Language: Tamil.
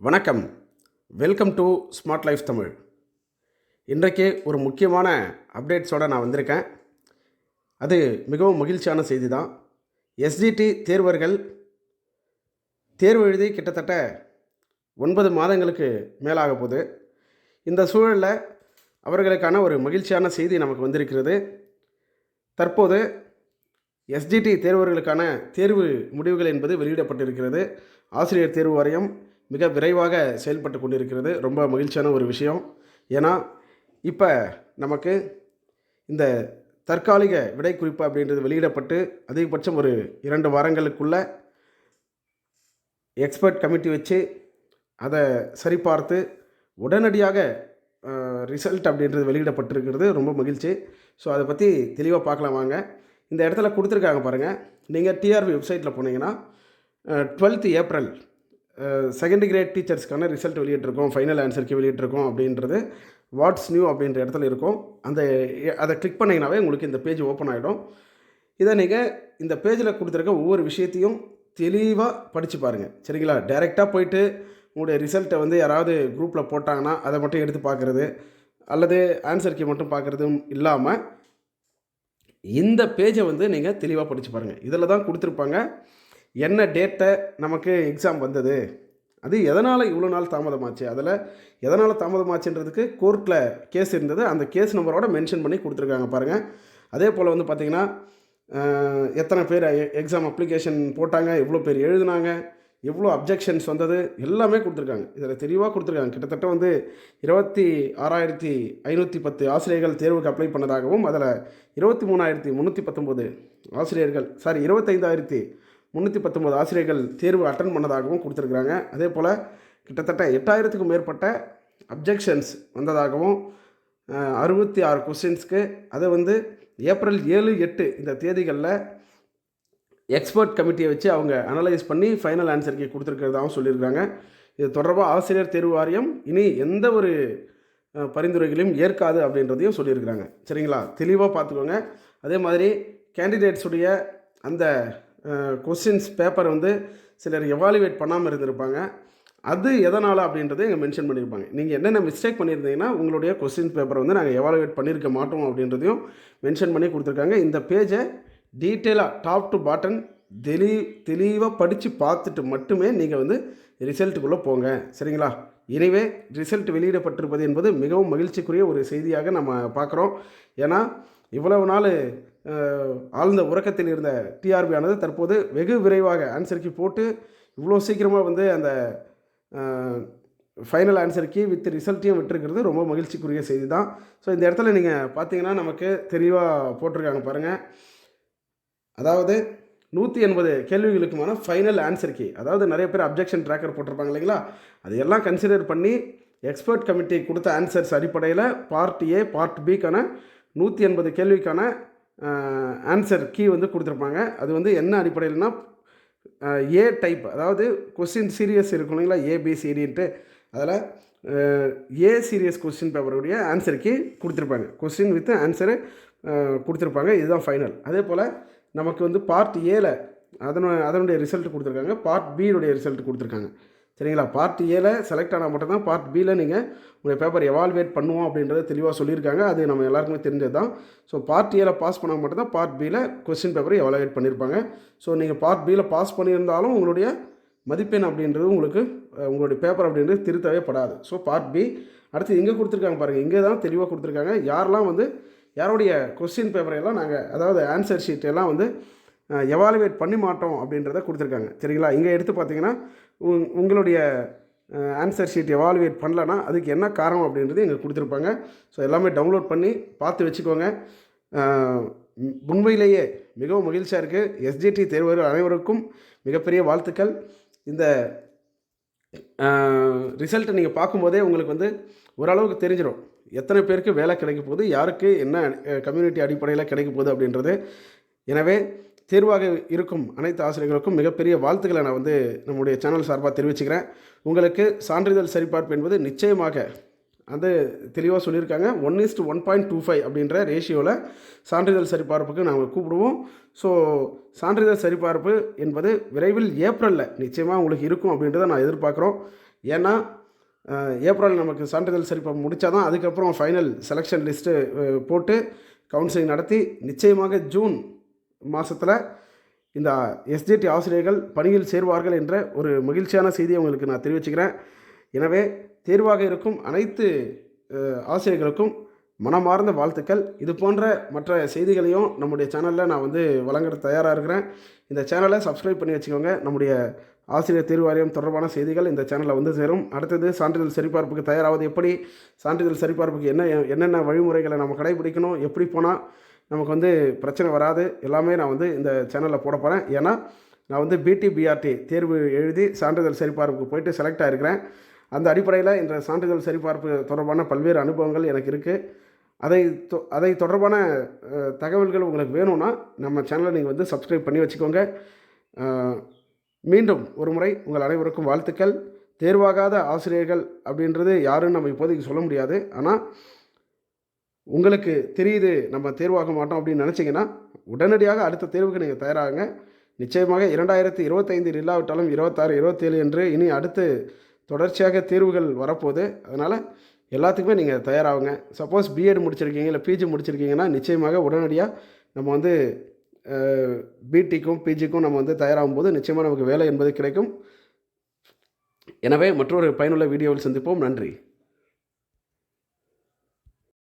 வணக்கம். Welcome to smart life Tamil இன்றைக்கு ஒரு முக்கியமான அப்டேட்ஸோடு நான் வந்திருக்கேன். அது மிகவும் மகிழ்ச்சியான செய்தி தான் எஸ்ஜிடி தேர்வர்கள் தேர்வு எழுதி கிட்டத்தட்ட ஒன்பது மாதங்களுக்கு மேலாக போகுது. இந்த சூழலில் அவர்களுக்கான ஒரு மகிழ்ச்சியான செய்தி நமக்கு வந்திருக்கிறது. தற்போது எஸ்டிடி தேர்வர்களுக்கான தேர்வு முடிவுகள் என்பது வெளியிடப்பட்டிருக்கிறது. ஆசிரியர் தேர்வு வாரியம் மிக விரைவாக செயல்பட்டு கொண்டிருக்கிறது. ரொம்ப மகிழ்ச்சியான ஒரு விஷயம். ஏன்னா இப்போ நமக்கு இந்த தற்காலிக விடை குறிப்பு அப்படின்றது வெளியிடப்பட்டு அதிகபட்சம் ஒரு இரண்டு வாரங்களுக்குள்ள எக்ஸ்பர்ட் கமிட்டி வச்சு அதை சரிபார்த்து உடனடியாக ரிசல்ட் அப்படின்றது வெளியிடப்பட்டிருக்கிறது. ரொம்ப மகிழ்ச்சி. ஸோ அதை பற்றி தெளிவாக பார்க்கலாம் வாங்க. இந்த இடத்துல கொடுத்துருக்காங்க பாருங்கள் நீங்கள் டிஆர்பி வெப்சைட்டில் போனீங்கன்னா டுவெல்த் ஏப்ரல் செகண்ட் கிரேட் டீச்சர்ஸ்க்கான ரிசல்ட் வெளியிட்டிருக்கோம் ஃபைனல் ஆன்சருக்கு வெளியிட்டிருக்கோம் அப்படின்றது வாட்ஸ் நியூ அப்படின்ற இடத்துல இருக்கும். அந்த அதை கிளிக் பண்ணிங்கனாவே உங்களுக்கு இந்த பேஜ் ஓப்பன் ஆகிடும் இதை நீங்கள் இந்த பேஜில் கொடுத்துருக்க ஒவ்வொரு விஷயத்தையும் தெளிவாக படித்து பாருங்கள் சரிங்களா? டைரெக்டாக போயிட்டு உங்களுடைய ரிசல்ட்டை வந்து யாராவது குரூப்பில் போட்டாங்கன்னா அதை மட்டும் எடுத்து பார்க்குறது அல்லது ஆன்சர் கீ மட்டும் பார்க்குறதும் இல்லாமல் இந்த பேஜை வந்து நீங்கள் தெளிவாக படித்து பாருங்கள் இதில் தான் கொடுத்துருப்பாங்க. என்ன டேட்டை நமக்கு எக்ஸாம் வந்தது? அது எதனால் இவ்வளோ நாள் தாமதமாச்சு? அதில் எதனால் தாமதமாச்சுன்றதுக்கு கோர்ட்டில் கேஸ் இருந்தது. அந்த கேஸ் நம்பரோட மென்ஷன் பண்ணி கொடுத்துருக்காங்க பாருங்கள் அதே போல் வந்து பார்த்திங்கன்னா எத்தனை பேர் எக்ஸாம் அப்ளிகேஷன் போட்டாங்க? எவ்வளோ பேர் எழுதுனாங்க? எவ்வளோ அப்ஜெக்ஷன்ஸ் வந்தது? எல்லாமே கொடுத்துருக்காங்க. இதில் தெளிவாக கொடுத்துருக்காங்க. கிட்டத்தட்ட வந்து இருபத்தி ஆறாயிரத்தி ஐநூற்றி பத்து ஆசிரியர்கள் தேர்வுக்கு அப்ளை பண்ணதாகவும் அதில் இருபத்தி மூணாயிரத்தி முந்நூற்றி பத்தொம்போது ஆசிரியர்கள் சாரி இருபத்தைந்தாயிரத்தி முந்நூற்றி பத்தொம்பது ஆசிரியர்கள் தேர்வு அட்டன் பண்ணதாகவும் கொடுத்துருக்குறாங்க. அதே போல் கிட்டத்தட்ட எட்டாயிரத்துக்கும் மேற்பட்ட அப்ஜெக்ஷன்ஸ் வந்ததாகவும் அறுபத்தி ஆறு கொஸ்டின்ஸ்க்கு அதை வந்து ஏப்ரல் ஏழு எட்டு இந்த தேதிகளில் எக்ஸ்பர்ட் கமிட்டியை வச்சு அவங்க அனலைஸ் பண்ணி ஃபைனல் ஆன்சருக்கு கொடுத்துருக்கிறதாகவும் சொல்லியிருக்காங்க இது தொடர்பாக ஆசிரியர் தேர்வு வாரியம் இனி எந்த ஒரு பரிந்துரைகளையும் ஏற்காது அப்படின்றதையும் சொல்லியிருக்கிறாங்க. சரிங்களா? தெளிவாக பார்த்துக்கோங்க. அதே மாதிரி கேண்டிடேட்ஸுடைய அந்த கொஸ்டின்ஸ் பேப்பரை வந்து சிலர் எவாலுவேட் பண்ணாமல் இருந்திருப்பாங்க. அது எதனால் அப்படின்றத இங்கே மென்ஷன் பண்ணியிருப்பாங்க நீங்கள் என்னென்ன மிஸ்டேக் பண்ணியிருந்தீங்கன்னா உங்களுடைய கொஸ்டின் பேப்பரை வந்து நாங்கள் எவாலுவேட் பண்ணியிருக்க மாட்டோம் அப்படின்றதையும் மென்ஷன் பண்ணி கொடுத்துருக்காங்க. இந்த பேஜை டீட்டெயிலாக டாப் டு பாட்டன் தெளி தெளிவாக படித்து பார்த்துட்டு மட்டுமே நீங்கள் வந்து ரிசல்ட்டுக்குள்ளே போங்க. சரிங்களா? எனவே ரிசல்ட் வெளியிடப்பட்டிருப்பது என்பது மிகவும் மகிழ்ச்சிக்குரிய ஒரு செய்தியாக நம்ம பார்க்குறோம். ஏன்னா இவ்வளவு நாள் ஆழ்ந்த உறக்கத்தில் இருந்த டிஆர்பி ஆனது தற்போது வெகு விரைவாக ஆன்சருக்கு போட்டு இவ்வளோ சீக்கிரமாக வந்து அந்த ஃபைனல் ஆன்சருக்கு வித் ரிசல்ட்டையும் விட்டுருக்கிறது ரொம்ப மகிழ்ச்சிக்குரிய செய்தி தான் ஸோ இந்த இடத்துல நீங்கள் பார்த்தீங்கன்னா நமக்கு தெளிவாக போட்டிருக்காங்க பாருங்கள் அதாவது நூற்றி எண்பது கேள்விகளுக்குமான ஃபைனல் ஆன்சர் கீ அதாவது நிறைய பேர் அப்ஜெக்ஷன் ட்ராக்கர் போட்டிருப்பாங்க இல்லைங்களா? அது எல்லாம் கன்சிடர் பண்ணி எக்ஸ்பர்ட் கமிட்டி கொடுத்த ஆன்சர்ஸ் அடிப்படையில் பார்ட் ஏ பார்ட் பிக்கான நூற்றி எண்பது கேள்விக்கான ஆன்சர் கீ வந்து கொடுத்துருப்பாங்க. அது வந்து என்ன அடிப்படையில்னா ஏ டைப் அதாவது கொஸ்டின் சீரியஸ் இருக்கும் இல்லைங்களா? ஏபிசிடின்ட்டு அதில் ஏ சீரியஸ் கொஸ்டின் பேப்பருடைய ஆன்சர் கீ கொடுத்துருப்பாங்க. கொஸ்டின் வித் ஆன்சரு கொடுத்துருப்பாங்க. இதுதான் ஃபைனல் அதே போல் நமக்கு வந்து பார்ட் ஏல அதனுடைய அதனுடைய ரிசல்ட் கொடுத்துருக்காங்க. பார்ட் பியுடைய ரிசல்ட் கொடுத்துருக்காங்க. சரிங்களா? பார்ட் ஏல செலக்ட் ஆனால் மட்டும்தான் பார்ட் பியில் நீங்கள் உங்கள் பேப்பர் எவால்வேட் பண்ணுவோம் அப்படின்றத தெளிவாக சொல்லியிருக்காங்க. அது நம்ம எல்லாருக்குமே தெரிஞ்சது தான் ஸோ பார்ட் ஏல பாஸ் பண்ணால் மட்டும்தான் பார்ட் பியில் கொஸ்டின் பேப்பரை எவாலுவேட் பண்ணியிருப்பாங்க. ஸோ நீங்கள் பார்ட் பியில் பாஸ் பண்ணியிருந்தாலும் உங்களுடைய மதிப்பெண் அப்படின்றது உங்களுக்கு உங்களுடைய பேப்பர் அப்படின்றது திருத்தவே படாது. ஸோ பார்ட் பி அடுத்து இங்கே கொடுத்துருக்காங்க பாருங்கள் இங்கே தான் தெளிவாக கொடுத்துருக்காங்க. யாரெல்லாம் வந்து யாருடைய கொஸ்டின் பேப்பரையெல்லாம் நாங்கள் அதாவது ஆன்சர் ஷீட் எல்லாம் வந்து எவாலுவேட் பண்ணி மாட்டோம் அப்படின்றத கொடுத்துருக்காங்க. சரிங்களா? இங்கே எடுத்து பார்த்தீங்கன்னா உங் உங்களுடைய ஆன்சர் ஷீட் எவாலுவேட் பண்ணலன்னா அதுக்கு என்ன காரணம் அப்படின்றது இங்கே கொடுத்துருப்பாங்க. ஸோ எல்லாமே டவுன்லோட் பண்ணி பார்த்து வச்சுக்கோங்க. உண்மையிலேயே மிகவும் மகிழ்ச்சியாக இருக்குது எஸ்ஜிடி தேர்வர்கள் அனைவருக்கும் மிகப்பெரிய வாழ்த்துக்கள். இந்த ரிசல்ட்டை நீங்கள் பார்க்கும்போதே உங்களுக்கு வந்து ஓரளவுக்கு தெரிஞ்சிடும் எத்தனை பேருக்கு வேலை கிடைக்க போகுது யாருக்கு என்ன கம்யூனிட்டி அடிப்படையில் கிடைக்க போகுது அப்படின்றது. எனவே தேர்வாக இருக்கும் அனைத்து ஆசிரியர்களுக்கும் மிகப்பெரிய வாழ்த்துக்களை நான் வந்து நம்முடைய சேனல் சார்பாக தெரிவிச்சுக்கிறேன். உங்களுக்கு சான்றிதழ் சரிபார்ப்பு என்பது நிச்சயமாக அது தெளிவாக சொல்லியிருக்காங்க. One is to one point two five அப்படின்ற ரேஷியோவில் சான்றிதழ் சரிபார்ப்புக்கு நாங்கள் கூப்பிடுவோம். ஸோ சான்றிதழ் சரிபார்ப்பு என்பது விரைவில் ஏப்ரலில் நிச்சயமாக உங்களுக்கு இருக்கும் அப்படின்றத நான் எதிர்பார்க்குறோம். ஏன்னா ஏப்ரல் நமக்கு சான்றிதழ் சரிபார்ப்பு முடித்தா தான் அதுக்கப்புறம் ஃபைனல் செலெக்ஷன் லிஸ்ட்டு போட்டு கவுன்சிலிங் நடத்தி நிச்சயமாக ஜூன் மாதத்தில் இந்த எஸ்ஜிடி ஆசிரியர்கள் பணியில் சேர்வார்கள் என்ற ஒரு மகிழ்ச்சியான செய்தியை உங்களுக்கு நான் தெரிவிச்சுக்கிறேன். எனவே தேர்வாக இருக்கும் அனைத்து ஆசிரியர்களுக்கும் மனமார்ந்த வாழ்த்துக்கள். இது போன்ற மற்ற செய்திகளையும் நம்முடைய சேனலில் நான் வந்து வழங்குற தயாராக இருக்கிறேன். இந்த சேனலை சப்ஸ்கிரைப் பண்ணி வச்சுக்கோங்க. நம்முடைய ஆசிரியர் தேர்வு வாரியம் தொடர்பான செய்திகள் இந்த சேனலில் வந்து சேரும். அடுத்தது சான்றிதழ் சரிபார்ப்புக்கு தயாராவது எப்படி? சான்றிதழ் சரிபார்ப்புக்கு என்ன என்னென்ன வழிமுறைகளை நம்ம கடைபிடிக்கணும்? எப்படி போனால் நமக்கு வந்து பிரச்சனை வராது. எல்லாமே நான் வந்து இந்த சேனலில் போட போகிறேன் ஏன்னா நான் வந்து பிடி பிஆர்டி தேர்வு எழுதி சான்றிதழ் சரிபார்ப்புக்கு போயிட்டு செலக்ட் ஆகிருக்கிறேன் அந்த அடிப்படையில் இந்த சான்றிதழ் சரிபார்ப்பு தொடர்பான பல்வேறு அனுபவங்கள் எனக்கு இருக்குது அதை தொ- அதை தொடர்பான தகவல்கள் உங்களுக்கு வேணும்னா நம்ம சேனலை நீங்கள் வந்து சப்ஸ்கிரைப் பண்ணி வச்சுக்கோங்க. மீண்டும் ஒரு முறை உங்கள் அனைவருக்கும் வாழ்த்துக்கள். தேர்வாகாத ஆசிரியர்கள் அப்படின்றது யாருன்னு நம்ம இப்போதைக்கு சொல்ல முடியாது. ஆனால் உங்களுக்கு தெரியுது நம்ம தேர்வாக மாட்டோம் அப்படின்னு நினச்சிங்கன்னா உடனடியாக அடுத்த தேர்வுக்கு நீங்கள் தயாராகுங்க. நிச்சயமாக இரண்டாயிரத்தி இருபத்தைந்தில் இல்லாவிட்டாலும் இருபத்தாறு இருபத்தேழு என்று இனி அடுத்து தொடர்ச்சியாக தேர்வுகள் வரப்போகுது. அதனால் எல்லாத்துக்குமே நீங்கள் தயாராகுங்க. சப்போஸ் பிஎட் முடிச்சிருக்கீங்க இல்லை பிஜி முடிச்சிருக்கீங்கன்னா நிச்சயமாக உடனடியாக நம்ம வந்து பிடிக்கும் பிஜிக்கும் நம்ம வந்து தயாராகும் போது நிச்சயமாக நமக்கு வேலை என்பது கிடைக்கும். எனவே மற்றொரு பயனுள்ள வீடியோவில் சந்திப்போம். நன்றி.